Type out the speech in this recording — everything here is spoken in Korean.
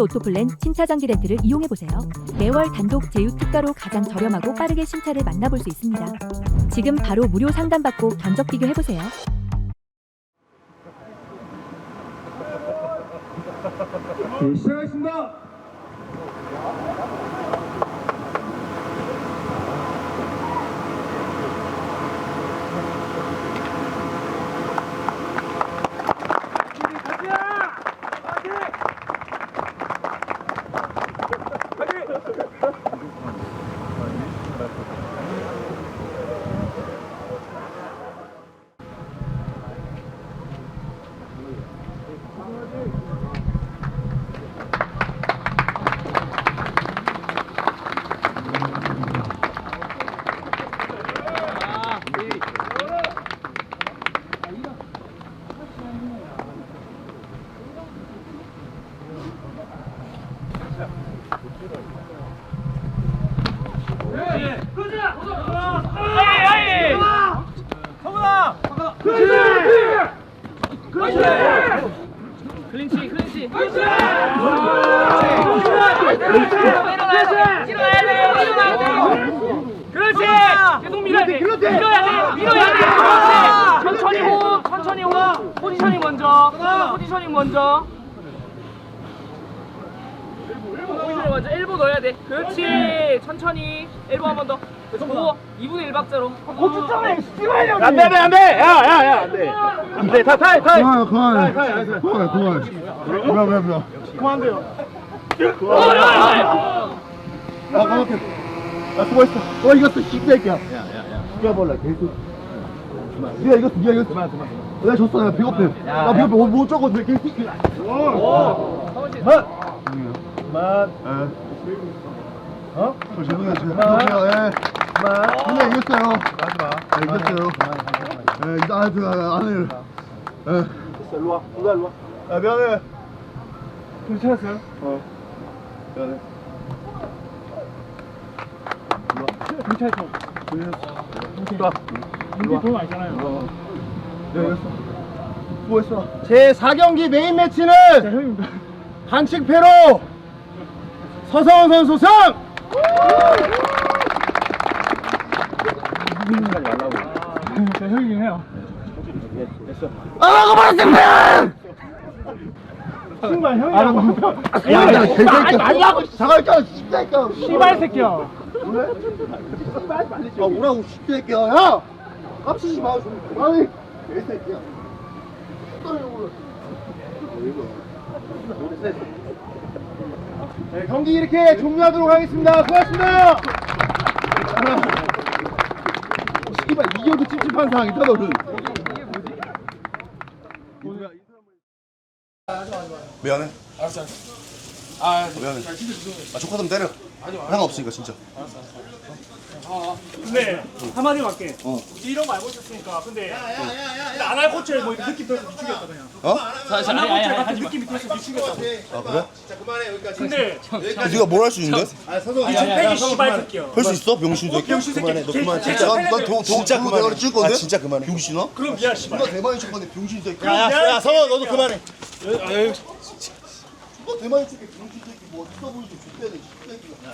오토플랜 신차 장기 렌트를 이용해 보세요. 매월 단독 제휴 특가로 가장 저렴하고 빠르게 신차를 만나볼 수 있습니다. 지금 바로 무료 상담받고 견적 비교해 보세요. 네, 시작하겠습니다. 그렇지 계속 밀어야 돼 밀어야 돼 밀어야 돼 그렇지 천천히 호흡 천천히 호흡 포지셔닝 먼저 포지셔닝 먼저 포지셔닝 먼저 엘보 넣어야 돼 그렇지 천천히 엘보 한 번 더 그리고 2분의 1 박자로 고추장에 안 돼, 안 돼, 안 돼! 야, 야, 야, 안 돼. 안 돼, 다, 타이, 타이! 그만, 그만. 그만, 그만. 그만, 그만, 그만. 그만돼요. 아, 그만해. 아, 수고했어. 어, 이겼어, 씹새끼야. 야, 야, 야. 죽여볼라, 개수. 니가 이겼어, 니가 이겼어. 그만, 그만. 내가 졌어, 내가 비겁해. 나 비겁해, 못, 못 쫓고, 내 개새끼야. 그 만! 그만. 예. 어? 저 죄송해요, 죄송해요, 예. 그만. 근데 이겼어요. 하지 마. 예, 이겼어요. 예, 이거 안 해도, 안 해요. 예. 됐어, 일로 와. 일로 일로 와. 야, 미안해. 괜찮았어요? 어. 미안해. 경찰서. 와. 우리 돈 알잖아요. 네, 이겼어. 수고했어. 제 4경기 메인 매치는 형님. 반칙패로 서성원 선수 승! 제 형이긴 해요. 아, 버렸습니다! 신발 형이 안 하고. 야, 야, 개새끼야. 말라고. 자갈까, 씨새끼야. 씨발 새끼야. 아, 뭐라고, 씨새끼야. 야! 깝치지 마, 좀. 아니, 개새끼야. 네, 경기 이렇게 종료하도록 하겠습니다. 수고하셨습니다. 씨발, 이겨도 찝찝한 상황이다, 너는. 미안해. 알았어. 아, 미안해. 아, 조카 좀 때려. 상관없으니까 진짜. 근데 한마디만 할게. 이런 거 알고 있었으니까. 근데 근데 안할 코치를 뭐 느낌 들어서 미치겠다 그냥. 어? 안할 코치 같은 느낌이 들어서 미치겠다. 아 그래? 근데 네가 뭘 할 수 있는데? 이 준택이 씨발 새끼야. 할 수 있어? 병신 새끼. 병신 새끼. 너 그만해. 진짜 난도 진짜 그만해. 대가리 찔 건데? 아, 진짜 그만해. 병신아? 그럼 미안 씨발. 대만에 칠 건데 병신 새끼. 야, 야, 야, 성원 너도 그만해. 대만에 칠게 병신 새끼 뭐 어디서 보여줘 족대네 새끼가.